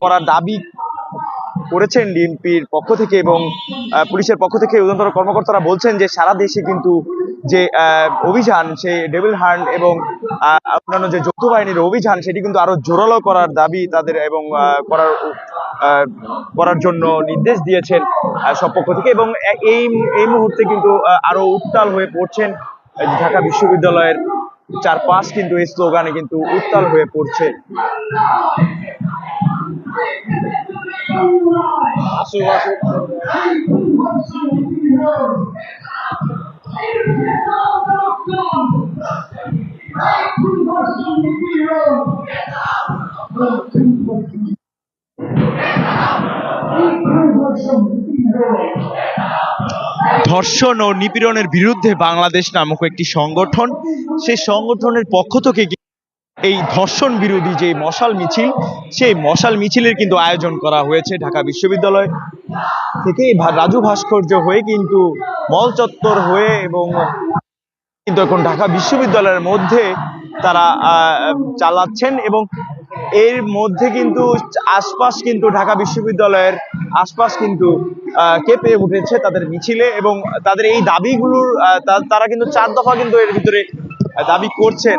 করার দাবি করেছেন ডিএমপির পক্ষ থেকে এবং পুলিশের পক্ষ থেকে উদন্তর কর্মকর্তারা বলছেন যে সারা দেশে কিন্তু যে অভিযান, সেই ডেভিল হান্ট এবং অন্যান্য যে যৌথ বাহিনীর অভিযান, সেটি কিন্তু আরও জোরালো করার দাবি তাদের এবং করার করার জন্য নির্দেশ দিয়েছেন সব পক্ষ থেকে এবং এই এই মুহূর্তে কিন্তু আরও উত্তাল হয়ে পড়ছেন, ঢাকা বিশ্ববিদ্যালয়ের চারপাশ কিন্তু এই স্লোগানে কিন্তু উত্তাল হয়ে পড়ছে। আসুক আসুক ধর্ষণ ও নিপীড়নের বিরুদ্ধে বাংলাদেশ নামক একটি সংগঠন। সেই সংগঠনের পক্ষ থেকে এই ধর্ষণ বিরোধী যে মশাল মিছিল, সেই মশাল মিছিলের কিন্তু আয়োজন করা হয়েছে ঢাকা বিশ্ববিদ্যালয় থেকে। রাজু ভাস্কর্য হয়ে কিন্তু মল চত্বর হয়ে এবং কিন্তু এখন ঢাকা বিশ্ববিদ্যালয়ের মধ্যে তারা চালাচ্ছেন এবং এর মধ্যে কিন্তু আশপাশ কিন্তু ঢাকা বিশ্ববিদ্যালয়ের আশপাশ কিন্তু কেঁপে উঠেছে তাদের মিছিলে এবং তাদের এই দাবিগুলোর তারা কিন্তু চার দফা কিন্তু এর ভিতরে দাবি করছেন।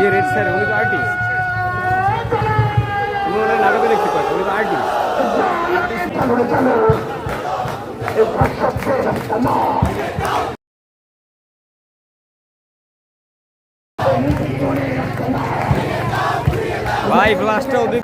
ওই রেড স্যার, উনি তো আর্টিস্ট তুমি ওনার নাটকে দেখতে পাচ্ছ উনি তো আর্টিস্ট ভাই ব্লাস্টটা ওদের